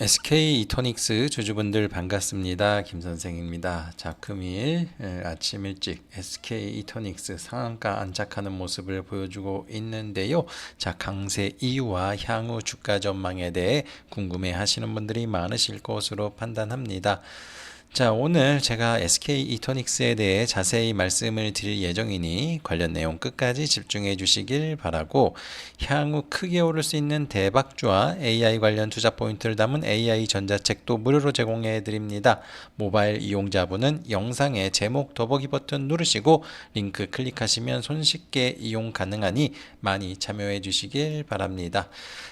SK 이토닉스 주주분들 반갑습니다. 김 선생입니다. 자, 금일 에, 아침 일찍 SK 이토닉스 상한가 안착하는 모습을 보여주고 있는데요. 자, 강세 이유와 향후 주가 전망에 대해 궁금해 하시는 분들이 많으실 것으로 판단합니다. 자, 오늘 제가 SK 이토닉스에 대해 자세히 말씀을 드릴 예정이니 관련 내용 끝까지 집중해 주시길 바라고 향후 크게 오를 수 있는 대박주와 AI 관련 투자 포인트를 담은 AI 전자책도 무료로 제공해 드립니다. 모바일 이용자분은 영상의 제목 더보기 버튼 누르시고 링크 클릭하시면 손쉽게 이용 가능하니 많이 참여해 주시길 바랍니다.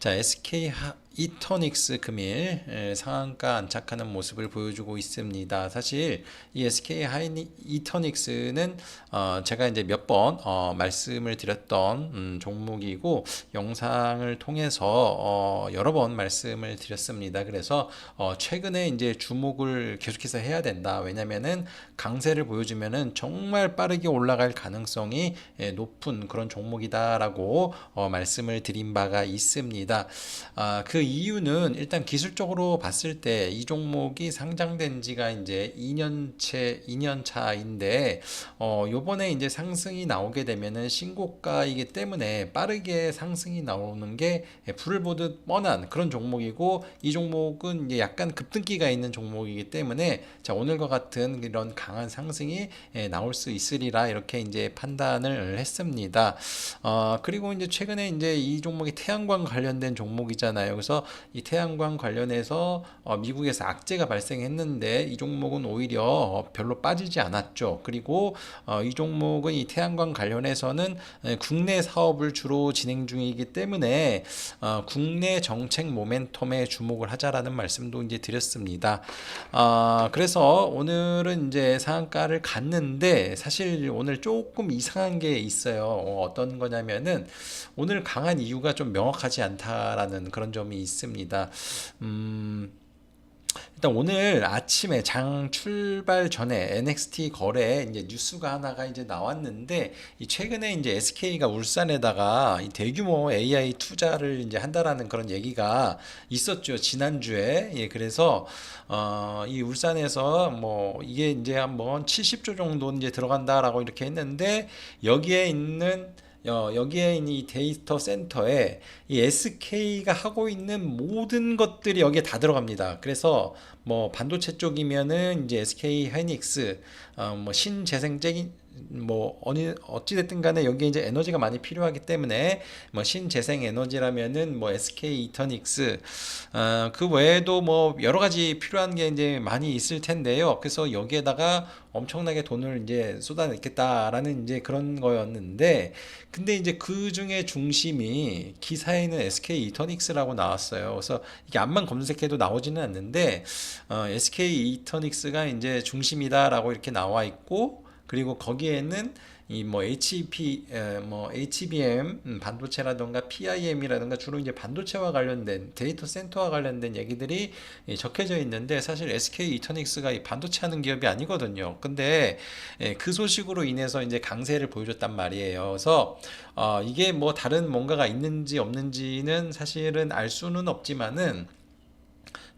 자, SK 하, 이터닉스 금일 에, 상한가 안착하는 모습을 보여주고 있습니다. 사실 이 SK 하이니 이터닉스는 어, 제가 이제 몇번 어, 말씀을 드렸던 음, 종목이고 영상을 통해서 어, 여러 번 말씀을 드렸습니다. 그래서 어, 최근에 이제 주목을 계속해서 해야 된다. 왜냐면은 강세를 보여주면은 정말 빠르게 올라갈 가능성이 예, 높은 그런 종목이다라고 어, 말씀을 드린 바가 있습니다. 아, 그 이유는 일단 기술적으로 봤을 때 이 종목이 상장된 지가 이제 2년째 2년 차인데 어 요번에 이제 상승이 나오게 되면은 신고가이기 때문에 빠르게 상승이 나오는 게 불을 보듯 뻔한 그런 종목이고 이 종목은 이제 약간 급등기가 있는 종목이기 때문에 자 오늘과 같은 이런 강한 상승이 예, 나올 수 있으리라 이렇게 이제 판단을 했습니다. 어 그리고 이제 최근에 이제 이 종목이 태양광 관련된 종목이잖아요. 그래서 이 태양광 관련해서 어, 미국에서 악재가 발생했는데 이 종목은 오히려 어, 별로 빠지지 않았죠. 그리고 어, 이 종목은 이 태양광 관련해서는 에, 국내 사업을 주로 진행 중이기 때문에 어, 국내 정책 모멘텀에 주목을 하자라는 말씀도 이제 드렸습니다. 아, 그래서 오늘은 이제 상한가를 갔는데 사실 오늘 조금 이상한 게 있어요. 어, 어떤 거냐면은 오늘 강한 이유가 좀 명확하지 않다라는 그런 점이 있습니다. 음, 일단 오늘 아침에 장 출발 전에 NXT 거래 이제 뉴스가 하나가 이제 나왔는데 이 최근에 이제 SK가 울산에다가 이 대규모 AI 투자를 이제 한다라는 그런 얘기가 있었죠 지난주에 예 그래서 어 이 울산에서 뭐 이게 이제 한번 70조 정도 이제 들어간다라고 이렇게 했는데 여기에 있는 어, 여기에 있는 이 데이터 센터에 이 SK가 하고 있는 모든 것들이 여기에 다 들어갑니다. 그래서 뭐 반도체 쪽이면은 이제 SK 하이닉스, 어, 뭐 신재생적인 뭐 어느 어찌 됐든 간에 여기에 이제 에너지가 많이 필요하기 때문에 뭐 신재생 에너지라면은 뭐 SK 이터닉스 어, 그 외에도 뭐 여러 가지 필요한 게 이제 많이 있을 텐데요. 그래서 여기에다가 엄청나게 돈을 이제 쏟아냈겠다라는 이제 그런 거였는데 근데 이제 그 중에 중심이 기사에는 SK 이터닉스라고 나왔어요. 그래서 이게 암만 검색해도 나오지는 않는데 어, SK 이터닉스가 이제 중심이다라고 이렇게 나와 있고 그리고 거기에는 이 뭐 HEP 에, 뭐 HBM 음, 반도체라든가 PIM이라든가 주로 이제 반도체와 관련된 데이터 센터와 관련된 얘기들이 예, 적혀져 있는데 사실 SK 이터닉스가 이 반도체 하는 기업이 아니거든요. 근데 예, 그 소식으로 인해서 이제 강세를 보여줬단 말이에요. 그래서 어, 이게 뭐 다른 뭔가가 있는지 없는지는 사실은 알 수는 없지만은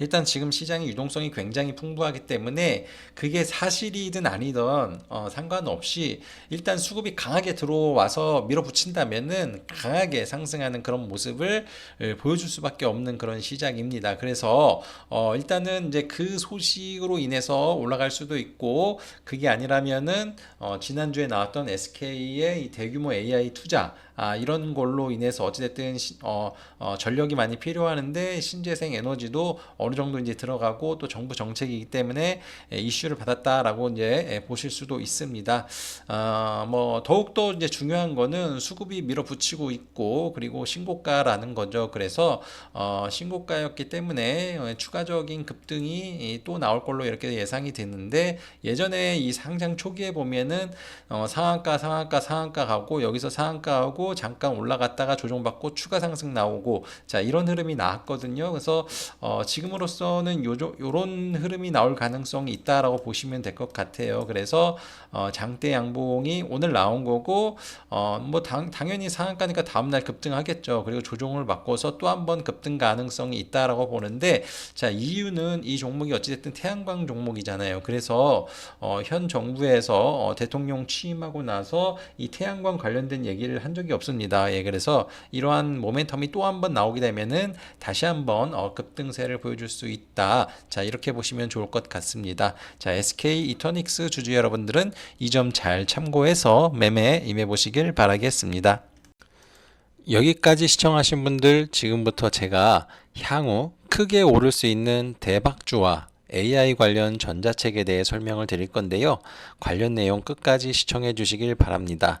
일단 지금 시장의 유동성이 굉장히 풍부하기 때문에 그게 사실이든 아니든 어, 상관없이 일단 수급이 강하게 들어와서 밀어붙인다면은 강하게 상승하는 그런 모습을 에, 보여줄 수밖에 없는 그런 시장입니다. 그래서 어, 일단은 이제 그 소식으로 인해서 올라갈 수도 있고 그게 아니라면은 어, 지난주에 나왔던 SK의 이 대규모 AI 투자 아, 이런 걸로 인해서 어찌됐든 시, 어, 어, 전력이 많이 필요하는데 신재생 에너지도 어느 정도 이제 들어가고 또 정부 정책이기 때문에 예, 이슈를 받았다라고 이제 예, 보실 수도 있습니다. 아, 뭐 더욱더 이제 중요한 거는 수급이 밀어붙이고 있고 그리고 신고가라는 거죠. 그래서 어, 신고가였기 때문에 어, 추가적인 급등이 또 나올 걸로 이렇게 예상이 되는데 예전에 이 상장 초기에 보면은 어, 상한가 상한가 상한가 가고 여기서 상한가하고 잠깐 올라갔다가 조정받고 추가 상승 나오고 자 이런 흐름이 나왔거든요. 그래서 어, 지금으로서는 요조, 요런 흐름이 나올 가능성이 있다라고 보시면 될 것 같아요. 그래서 어, 장대 양봉이 오늘 나온 거고 어, 뭐 당, 당연히 상한가니까 다음날 급등하겠죠. 그리고 조정을 받고서 또 한 번 급등 가능성이 있다라고 보는데 자 이유는 이 종목이 어찌됐든 태양광 종목이잖아요. 그래서 어, 현 정부에서 어, 대통령 취임하고 나서 이 태양광 관련된 얘기를 한 적이 없습니다. 예, 그래서 이러한 모멘텀이 또 한 번 나오게 되면은 다시 한번 어, 급등세를 보여줄 수 있다. 자 이렇게 보시면 좋을 것 같습니다. 자 SK 이터닉스 주주 여러분들은 이 점 잘 참고해서 매매 임해 보시길 바라겠습니다. 여기까지 시청하신 분들 지금부터 제가 향후 크게 오를 수 있는 대박주와 AI 관련 전자책에 대해 설명을 드릴 건데요. 관련 내용 끝까지 시청해 주시길 바랍니다.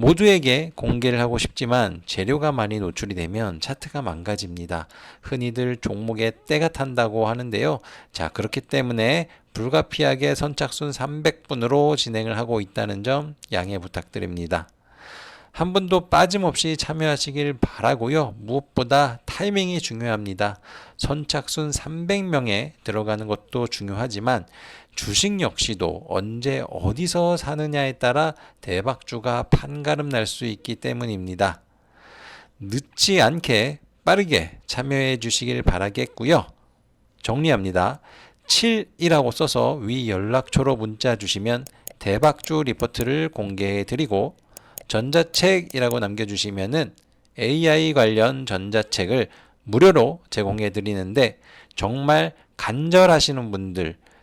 모두에게 공개를 하고 싶지만 재료가 많이 노출이 되면 차트가 망가집니다. 흔히들 종목에 때가 탄다고 하는데요. 자, 그렇기 때문에 불가피하게 선착순 300분으로 진행을 하고 있다는 점 양해 부탁드립니다. 한 분도 빠짐없이 참여하시길 바라고요. 무엇보다 타이밍이 중요합니다. 선착순 300명에 들어가는 것도 중요하지만 주식 역시도 언제 어디서 사느냐에 따라 대박주가 판가름 날 수 있기 때문입니다. 늦지 않게 빠르게 참여해 주시길 바라겠고요. 정리합니다. 7이라고 써서 위 연락처로 문자 주시면 대박주 리포트를 공개해 드리고 전자책이라고 남겨주시면은 AI 관련 전자책을 무료로 제공해 드리는데 정말 간절하시는 분들,